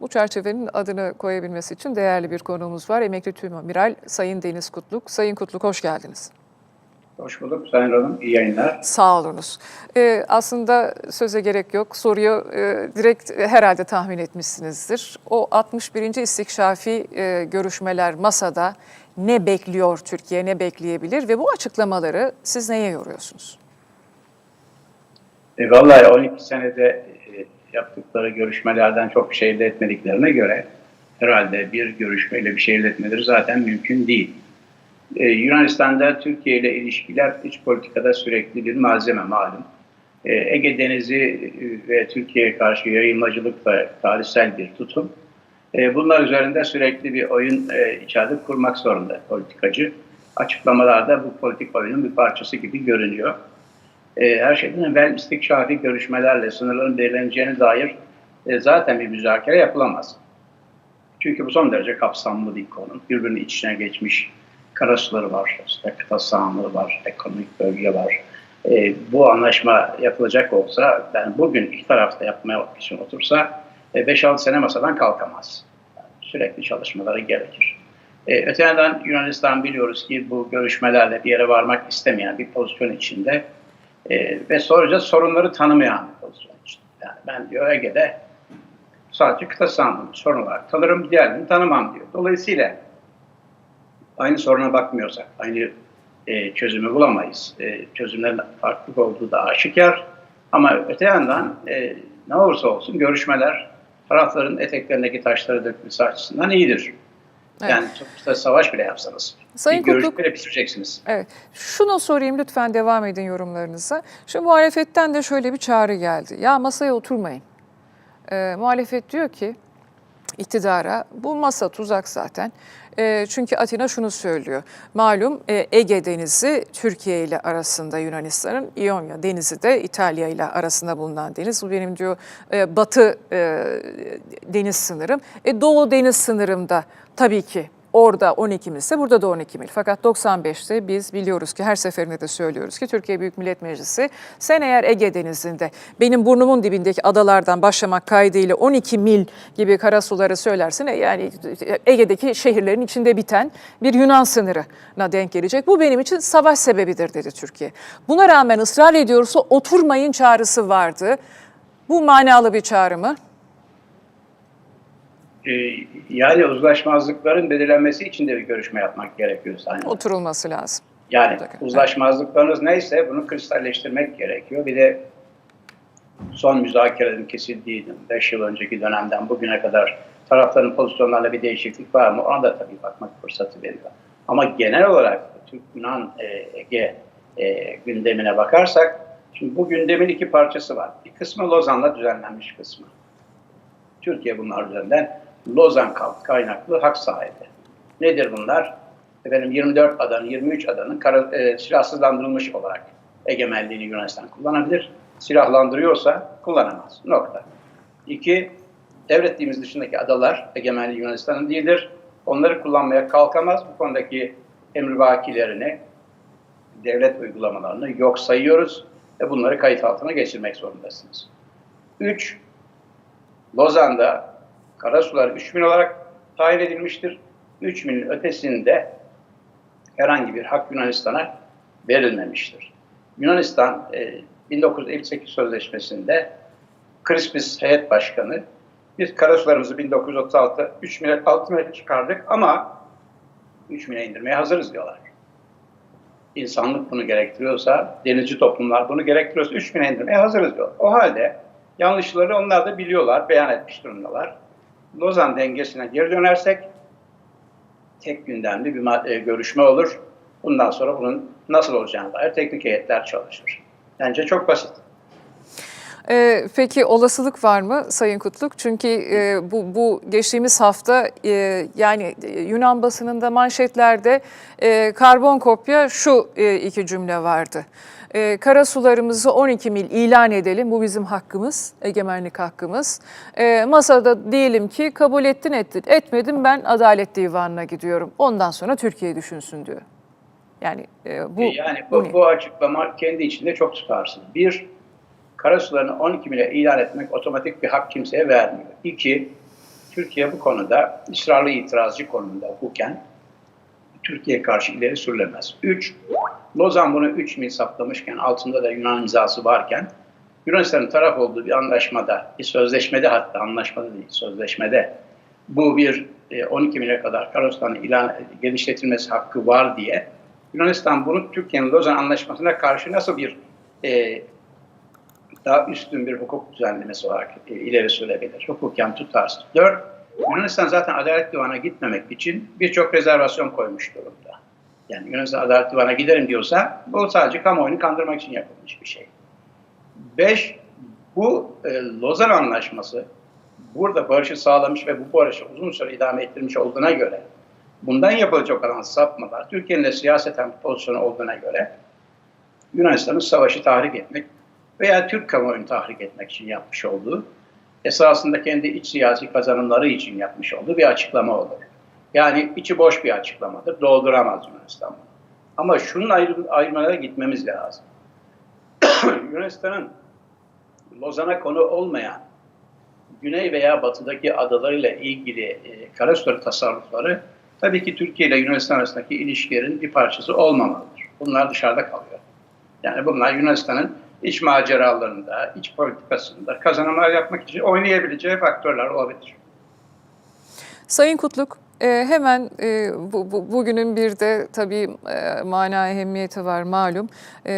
Bu çerçevenin adını koyabilmesi için değerli bir konuğumuz var. Emekli Tümamiral Sayın Deniz Kutluk. Sayın Kutluk hoş geldiniz. Hoş bulduk Sayın Hanım. İyi yayınlar. Sağ olunuz. Ee, aslında söze gerek yok. Soruyu e, direkt herhalde tahmin etmişsinizdir. O 61. istikşafi e, görüşmeler masada ne bekliyor Türkiye, ne bekleyebilir ve bu açıklamaları siz neye yoruyorsunuz? E, vallahi 12 senede e, yaptıkları görüşmelerden çok bir şey elde etmediklerine göre herhalde bir görüşmeyle bir şey elde etmeleri zaten mümkün değil. E, Yunanistan'da Türkiye ile ilişkiler iç politikada sürekli bir malzeme malum. E, Ege Denizi e, ve Türkiye'ye karşı yayılmacılık ve tarihsel bir tutum. E, bunlar üzerinde sürekli bir oyun e, içeride kurmak zorunda politikacı. Açıklamalarda bu politik oyunun bir parçası gibi görünüyor. E, her şeyden evvel istikşafi görüşmelerle sınırların belirleneceğine dair e, zaten bir müzakere yapılamaz. Çünkü bu son derece kapsamlı bir konu. Birbirinin iç içine geçmiş karasuları var, işte kıta sahanlığı var, ekonomik bölge var. E, bu anlaşma yapılacak olsa, yani bugün iki tarafta yapmaya için otursa e, 5-6 sene masadan kalkamaz. Yani sürekli çalışmaları gerekir. E, öte yandan Yunanistan biliyoruz ki bu görüşmelerle bir yere varmak istemeyen bir pozisyon içinde e, ve sonuçta sorunları bir pozisyon içinde. Yani ben diyor Ege'de sadece kıta sahanlığını sorun olarak tanırım, diğerlerini tanımam diyor. Dolayısıyla aynı soruna bakmıyorsak, aynı e, çözümü bulamayız. E, çözümlerin farklı olduğu da aşikar. Ama öte yandan e, ne olursa olsun görüşmeler tarafların eteklerindeki taşları dökmesi açısından iyidir. Evet. Yani sonuçta savaş bile yapsanız Sayın bir görüşmeyle bitireceksiniz. Evet. Şunu sorayım lütfen devam edin yorumlarınıza. Şu muhalefetten de şöyle bir çağrı geldi. Ya masaya oturmayın. Ee, muhalefet diyor ki iktidara bu masa tuzak zaten. Ee, çünkü Atina şunu söylüyor. Malum e, Ege Denizi Türkiye ile arasında Yunanistan'ın, İonya Denizi de İtalya ile arasında bulunan deniz. Bu benim diyor e, batı e, deniz sınırım. E, Doğu deniz sınırımda tabii ki Orada 12 milse burada da 12 mil. Fakat 95'te biz biliyoruz ki her seferinde de söylüyoruz ki Türkiye Büyük Millet Meclisi sen eğer Ege Denizi'nde benim burnumun dibindeki adalardan başlamak kaydıyla 12 mil gibi karasuları söylersin e, yani Ege'deki şehirlerin içinde biten bir Yunan sınırına denk gelecek. Bu benim için savaş sebebidir dedi Türkiye. Buna rağmen ısrar ediyorsa oturmayın çağrısı vardı. Bu manalı bir çağrı mı? Ee, yani uzlaşmazlıkların belirlenmesi için de bir görüşme yapmak gerekiyor sanki. Oturulması lazım. Yani uzlaşmazlıklarınız neyse bunu kristalleştirmek gerekiyor. Bir de son müzakerelerin kesildiği 5 yıl önceki dönemden bugüne kadar tarafların pozisyonlarında bir değişiklik var mı? Ona da tabii bakmak fırsatı veriyor. Ama genel olarak Türk-Yunan e, Ege e, gündemine bakarsak şimdi bu gündemin iki parçası var. Bir kısmı Lozan'la düzenlenmiş kısmı. Türkiye bunlar üzerinden Lozan kaynaklı hak sahibi. Nedir bunlar? Efendim 24 adanın, 23 adanın kara, e, silahsızlandırılmış olarak egemenliğini Yunanistan kullanabilir. Silahlandırıyorsa kullanamaz. Nokta. İki, devletliğimiz dışındaki adalar egemenliği Yunanistan'ın değildir. Onları kullanmaya kalkamaz. Bu konudaki emrivakilerini, devlet uygulamalarını yok sayıyoruz ve bunları kayıt altına geçirmek zorundasınız. Üç, Lozan'da karasular 3 mil olarak tayin edilmiştir. 3 milin ötesinde herhangi bir hak Yunanistan'a verilmemiştir. Yunanistan e, 1958 sözleşmesinde Krispis heyet başkanı biz karasularımızı 1936 3 mil 6 mil çıkardık ama 3 mile indirmeye hazırız diyorlar. İnsanlık bunu gerektiriyorsa, denizci toplumlar bunu gerektiriyorsa 3 mile indirmeye hazırız diyorlar. O halde yanlışları onlar da biliyorlar, beyan etmiş durumdalar. Lozan dengesine geri dönersek tek gündemli bir e, görüşme olur. Bundan sonra bunun nasıl olacağına dair teknik heyetler çalışır. Bence çok basit. Ee, peki olasılık var mı Sayın Kutluk? Çünkü e, bu, bu geçtiğimiz hafta e, yani e, Yunan basınında manşetlerde e, karbon kopya şu e, iki cümle vardı. E, karasularımızı 12 mil ilan edelim. Bu bizim hakkımız, egemenlik hakkımız. E, masada diyelim ki kabul ettin ettin. Etmedim ben Adalet Divanı'na gidiyorum. Ondan sonra Türkiye düşünsün diyor. Yani e, bu, yani bu bu, bu açıklama kendi içinde çok tutarsız. Bir, karasularını 12 mile ilan etmek otomatik bir hak kimseye vermiyor. İki, Türkiye bu konuda ısrarlı itirazcı konumunda hukuken Türkiye karşı ileri sürülemez. Üç, Lozan bunu üç mil saplamışken altında da Yunan imzası varken Yunanistan'ın taraf olduğu bir anlaşmada, bir sözleşmede hatta anlaşmada değil sözleşmede bu bir e, 12 mile kadar Karoslan'ı ilan genişletilmesi hakkı var diye Yunanistan bunu Türkiye'nin Lozan Anlaşması'na karşı nasıl bir e, daha üstün bir hukuk düzenlemesi olarak e, ileri sürebilir. Hukuken tutarsız. Dört, Yunanistan zaten Adalet Divanı'na gitmemek için birçok rezervasyon koymuş durumda. Yani Yunanistan Adalet Divanı'na giderim diyorsa bu sadece kamuoyunu kandırmak için yapılmış bir şey. Beş, bu e, Lozan Anlaşması burada barışı sağlamış ve bu barışı uzun süre idame ettirmiş olduğuna göre bundan yapılacak olan sapmalar Türkiye'nin de siyaseten pozisyonu olduğuna göre Yunanistan'ın savaşı tahrik etmek veya Türk kamuoyunu tahrik etmek için yapmış olduğu esasında kendi iç siyasi kazanımları için yapmış olduğu bir açıklama olur. Yani içi boş bir açıklamadır. Dolduramaz Yunanistan. bunu. Ama şunun ayrı, ayrımlara gitmemiz lazım. Yunanistan'ın Lozan'a konu olmayan güney veya batıdaki adalarıyla ilgili e, karasuları tasarrufları tabii ki Türkiye ile Yunanistan arasındaki ilişkilerin bir parçası olmamalıdır. Bunlar dışarıda kalıyor. Yani bunlar Yunanistan'ın iç maceralarında, iç politikasında kazanımlar yapmak için oynayabileceği faktörler olabilir. Sayın Kutluk, e, hemen e, bu, bu, bugünün bir de tabii e, mana ehemmiyeti var malum e,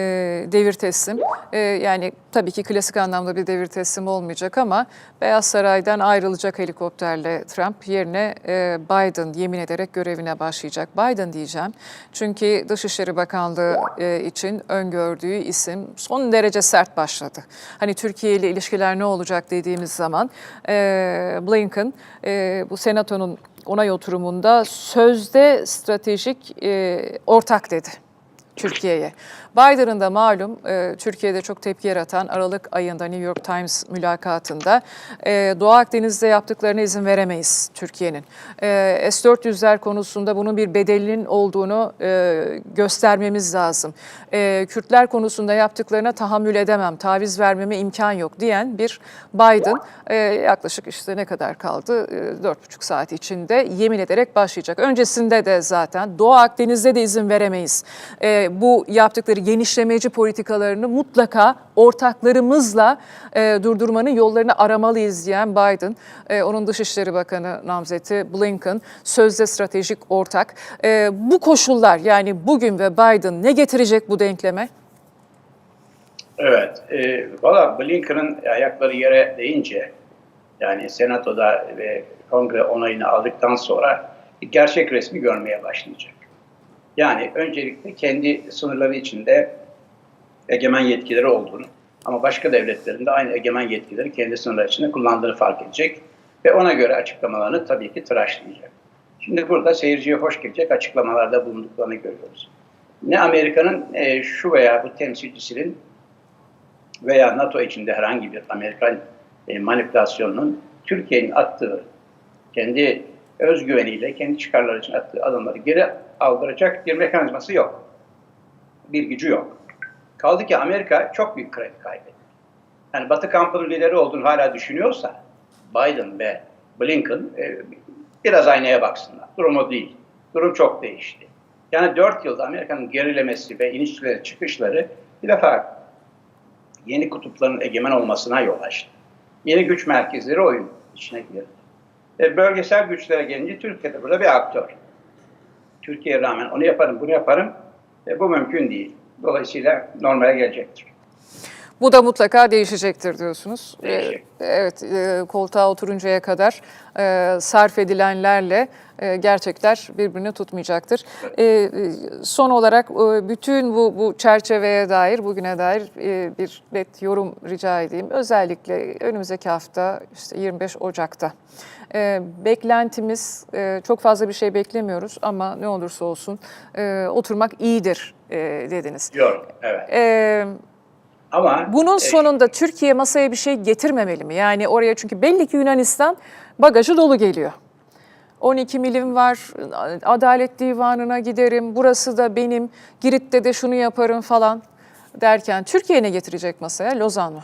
devir teslim. E, yani tabii ki klasik anlamda bir devir teslim olmayacak ama Beyaz Saray'dan ayrılacak helikopterle Trump yerine e, Biden yemin ederek görevine başlayacak. Biden diyeceğim çünkü Dışişleri Bakanlığı e, için öngördüğü isim son derece sert başladı. Hani Türkiye ile ilişkiler ne olacak dediğimiz zaman e, Blinken e, bu senatonun onay oturumunda sözde stratejik e, ortak dedi Türkiye'ye. Biden'ın da malum e, Türkiye'de çok tepki yaratan Aralık ayında New York Times mülakatında e, Doğu Akdeniz'de yaptıklarına izin veremeyiz Türkiye'nin. E, S-400'ler konusunda bunun bir bedelinin olduğunu e, göstermemiz lazım. E, Kürtler konusunda yaptıklarına tahammül edemem, taviz vermeme imkan yok diyen bir Biden e, yaklaşık işte ne kadar kaldı? E, Dört buçuk saat içinde yemin ederek başlayacak. Öncesinde de zaten Doğu Akdeniz'de de izin veremeyiz. E, bu yaptıkları genişlemeci politikalarını mutlaka ortaklarımızla e, durdurmanın yollarını aramalıyız diyen Biden, e, onun Dışişleri Bakanı namzeti Blinken, sözde stratejik ortak. E, bu koşullar yani bugün ve Biden ne getirecek bu denkleme? Evet, e, valla Blinken'ın ayakları yere değince yani senatoda ve kongre onayını aldıktan sonra gerçek resmi görmeye başlayacak. Yani öncelikle kendi sınırları içinde egemen yetkileri olduğunu ama başka devletlerin de aynı egemen yetkileri kendi sınırları içinde kullandığını fark edecek ve ona göre açıklamalarını tabii ki tıraşlayacak. Şimdi burada seyirciye hoş gelecek açıklamalarda bulunduklarını görüyoruz. Ne Amerika'nın e, şu veya bu temsilcisinin veya NATO içinde herhangi bir Amerikan e, manipülasyonunun Türkiye'nin attığı kendi özgüveniyle, kendi çıkarları için attığı adımları geri aldıracak bir mekanizması yok. Bir gücü yok. Kaldı ki Amerika çok büyük kredi kaybetti. Yani Batı kampının lideri olduğunu hala düşünüyorsa Biden ve Blinken e, biraz aynaya baksınlar. Durum o değil. Durum çok değişti. Yani dört yılda Amerika'nın gerilemesi ve inişleri, çıkışları bir defa yeni kutupların egemen olmasına yol açtı. Yeni güç merkezleri oyun içine girdi. E, bölgesel güçlere gelince Türkiye'de burada bir aktör. Türkiye'ye rağmen onu yaparım, bunu yaparım. E, bu mümkün değil. Dolayısıyla normale gelecektir. Bu da mutlaka değişecektir diyorsunuz. Değişecek. Ee, Evet, e, koltuğa oturuncaya kadar e, sarf edilenlerle e, gerçekler birbirini tutmayacaktır. E, e, son olarak e, bütün bu, bu çerçeveye dair, bugüne dair e, bir net yorum rica edeyim. Özellikle önümüzdeki hafta işte 25 Ocak'ta. E, beklentimiz, e, çok fazla bir şey beklemiyoruz ama ne olursa olsun e, oturmak iyidir e, dediniz. Yok, evet. E, Ama bunun e, sonunda Türkiye masaya bir şey getirmemeli mi? Yani oraya çünkü belli ki Yunanistan bagajı dolu geliyor. 12 milim var, Adalet Divanı'na giderim, burası da benim, Girit'te de şunu yaparım falan derken Türkiye ne getirecek masaya? Lozan mı?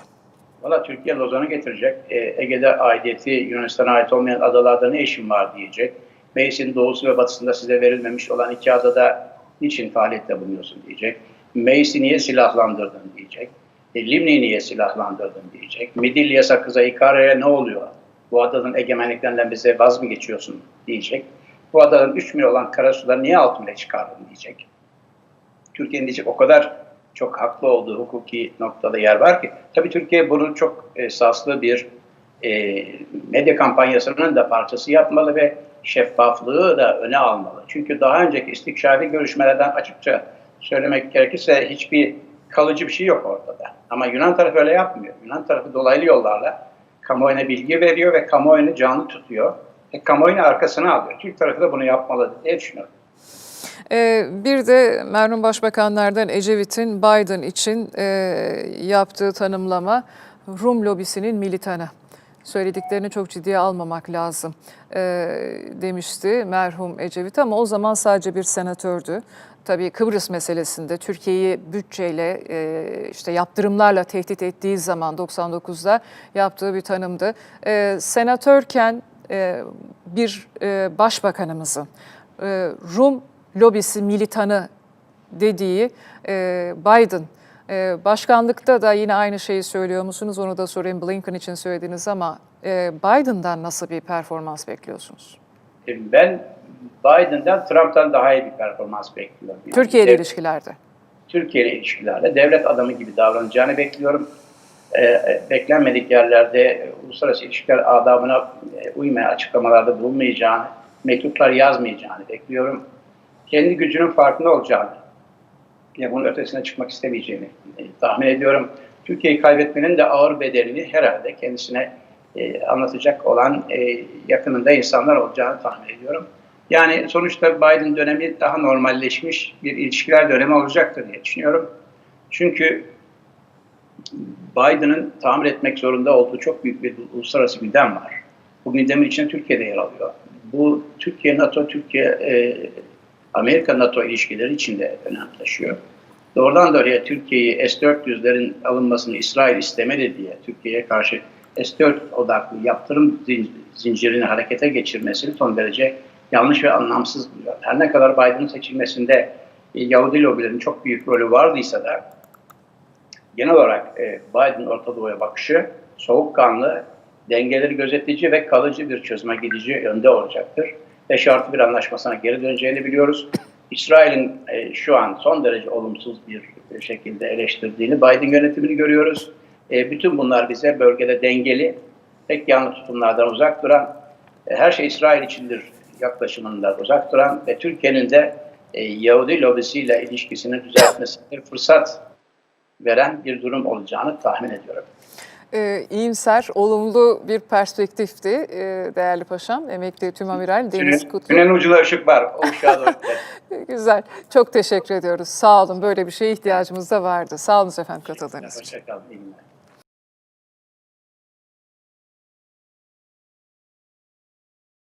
Valla Türkiye Lozan'ı getirecek. E, Ege'de aidiyeti Yunanistan'a ait olmayan adalarda ne işin var diyecek. Meclisin doğusu ve batısında size verilmemiş olan iki adada niçin faaliyette bulunuyorsun diyecek. Meclisi niye silahlandırdın diyecek. E, Limni'yi niye silahlandırdın diyecek. Midilli'ye, Sakız'a, İkarya'ya ne oluyor? Bu adanın egemenliklerinden bize vaz mı geçiyorsun diyecek. Bu adanın 3 milyon olan karasuları niye altına çıkardın diyecek. Türkiye'nin diyecek o kadar çok haklı olduğu hukuki noktada yer var ki. Tabii Türkiye bunu çok esaslı bir e, medya kampanyasının da parçası yapmalı ve şeffaflığı da öne almalı. Çünkü daha önceki istikşafi görüşmelerden açıkça söylemek gerekirse hiçbir kalıcı bir şey yok ortada. Ama Yunan tarafı öyle yapmıyor. Yunan tarafı dolaylı yollarla kamuoyuna bilgi veriyor ve kamuoyunu canlı tutuyor. Ve kamuoyunu arkasına alıyor. Türk tarafı da bunu yapmalı diye düşünüyorum. Ee, bir de merhum başbakanlardan Ecevit'in Biden için e, yaptığı tanımlama Rum lobisinin militanı. Söylediklerini çok ciddiye almamak lazım e, demişti merhum Ecevit ama o zaman sadece bir senatördü. Tabii Kıbrıs meselesinde Türkiye'yi bütçeyle e, işte yaptırımlarla tehdit ettiği zaman 99'da yaptığı bir tanımdı. E, senatörken e, bir e, başbakanımızın e, Rum lobisi militanı dediği e, Biden e, başkanlıkta da yine aynı şeyi söylüyor musunuz? Onu da sorayım Blinken için söylediniz ama e, Biden'dan nasıl bir performans bekliyorsunuz? E, Ben Biden'dan Trump'tan daha iyi bir performans bekliyorum. Yani Türkiye ile ilişkilerde. Türkiye ile ilişkilerde devlet adamı gibi davranacağını bekliyorum. E, e, beklenmedik yerlerde uluslararası ilişkiler adabına e, uymayan açıklamalarda bulunmayacağını, mektuplar yazmayacağını bekliyorum. Kendi gücünün farkında olacağını ve bunun ötesine çıkmak istemeyeceğini e, tahmin ediyorum. Türkiye'yi kaybetmenin de ağır bedelini herhalde kendisine e, anlatacak olan e, yakınında insanlar olacağını tahmin ediyorum. Yani sonuçta Biden dönemi daha normalleşmiş bir ilişkiler dönemi olacaktır diye düşünüyorum. Çünkü Biden'ın tamir etmek zorunda olduğu çok büyük bir uluslararası gündem var. Bu gündemin içinde Türkiye'de yer alıyor. Bu Türkiye, NATO, Türkiye, e, Amerika, NATO ilişkileri içinde önem taşıyor. Doğrudan doğruya Türkiye'yi S-400'lerin alınmasını İsrail istemedi diye Türkiye'ye karşı S-4 odaklı yaptırım zin- zincirini harekete geçirmesini son derece yanlış ve anlamsız buluyor. Her ne kadar Biden'ın seçilmesinde e, Yahudi lobilerin çok büyük rolü vardıysa da genel olarak e, Biden Orta Doğu'ya bakışı soğukkanlı, dengeleri gözetleyici ve kalıcı bir çözüme gidici yönde olacaktır. Ve şartlı bir anlaşmasına geri döneceğini biliyoruz. İsrail'in e, şu an son derece olumsuz bir şekilde eleştirdiğini, Biden yönetimini görüyoruz. E, bütün bunlar bize bölgede dengeli, tek yanlı tutumlardan uzak duran, e, her şey İsrail içindir yaklaşımından uzak duran ve Türkiye'nin de e, Yahudi lobisiyle ilişkisini düzeltmesine fırsat veren bir durum olacağını tahmin ediyorum. E, iyimser, olumlu bir perspektifti e, değerli paşam. Emekli Tüm Amiral Deniz Tünel- Kutlu. Tünelin ucunda ışık var. Güzel, çok teşekkür ediyoruz. Sağ olun, böyle bir şeye ihtiyacımız da vardı. Sağ olun efendim katıldığınız için. Hoşçakalın.